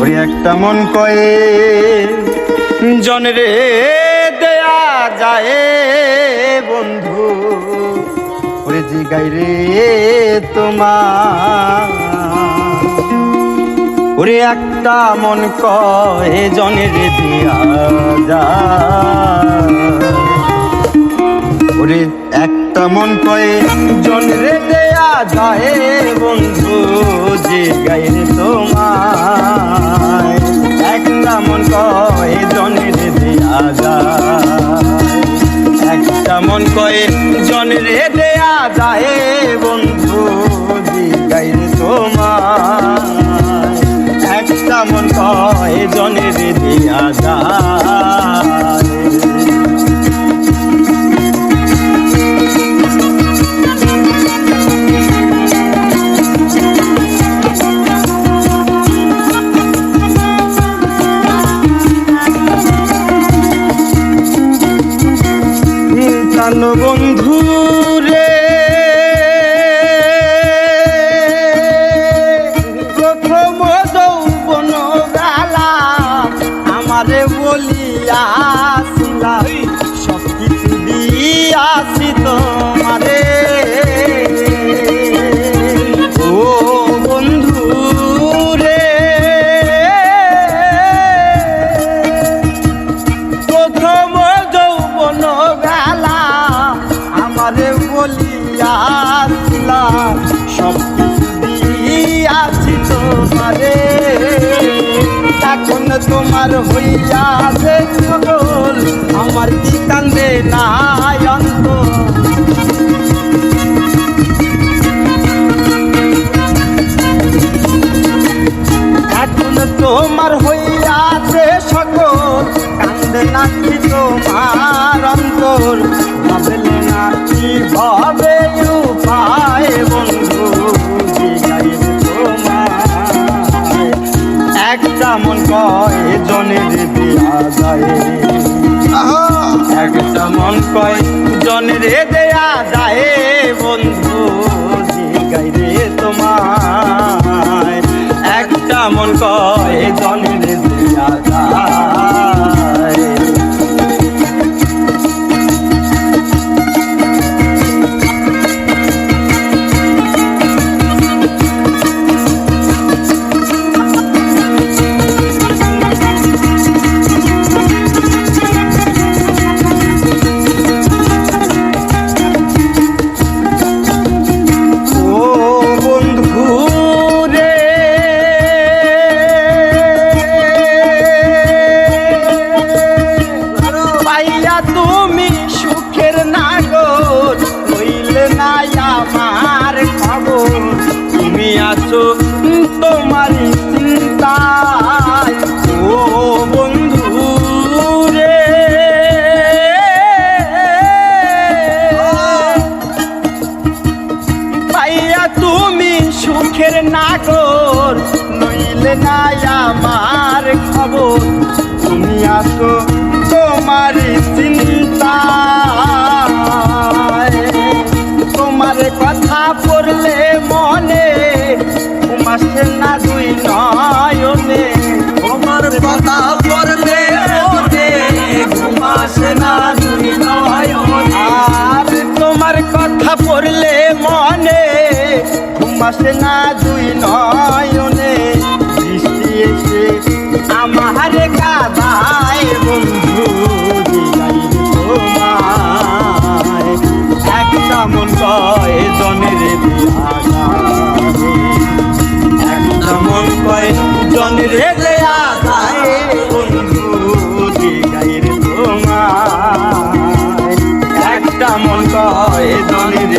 ওরে একটা মন কয়ে, জনরে দেয়া যায় বন্ধু। ওরে জিগাই রে তোমার। ওরে একটা মন কয়ে, জনরে দেয়া ওরে একটা মন কয়ে, জনরে দেয়া যায় বন্ধু। যে গাইরে তোমায় যায়। একটা মন কয়ে জনরে দেয়া যায় বন্ধু যে তোমার একটা মন কয়ে জনরে দেয়া যায় কালো বন্ধু। বলিয়াছিলা সব দিয়াছি তোমারে। হইয়াছে সকল আমার কি কান্দে নাই অন্তর। তোমার হইয়াছে সকল, কান্দে নাকি তোমার। অন্তর ভাবলে না কি ভাবে উপায় বন্ধু একটা মন কয় জনের দেয়া যায় একটা মন কয় জনের দেয়া যায় বন্ধু জিগাই রে তোমায়। একটা মন কয় জনের পাইয়া তুমি সুখের নাগর, হইলে না আমার খবর। তুমি আছো তোমারই চিন্তায়। ও বন্ধু রে। পাইয়া তুমি সুখের নাগর, নইলে না আমার খবর। তুমি আসো পড়লে মনে? ঘুমাসে না দুই নয়নে। তোমার কথা পড়লে মনে। ঘুমাসে না দুই নয়নে। আর তোমার কথা পড়লে মনে? ঘুমাসে না দুই নয়নে রেলে আসায় বন্ধু দিগাইর তোমার একটা মন কয় দলের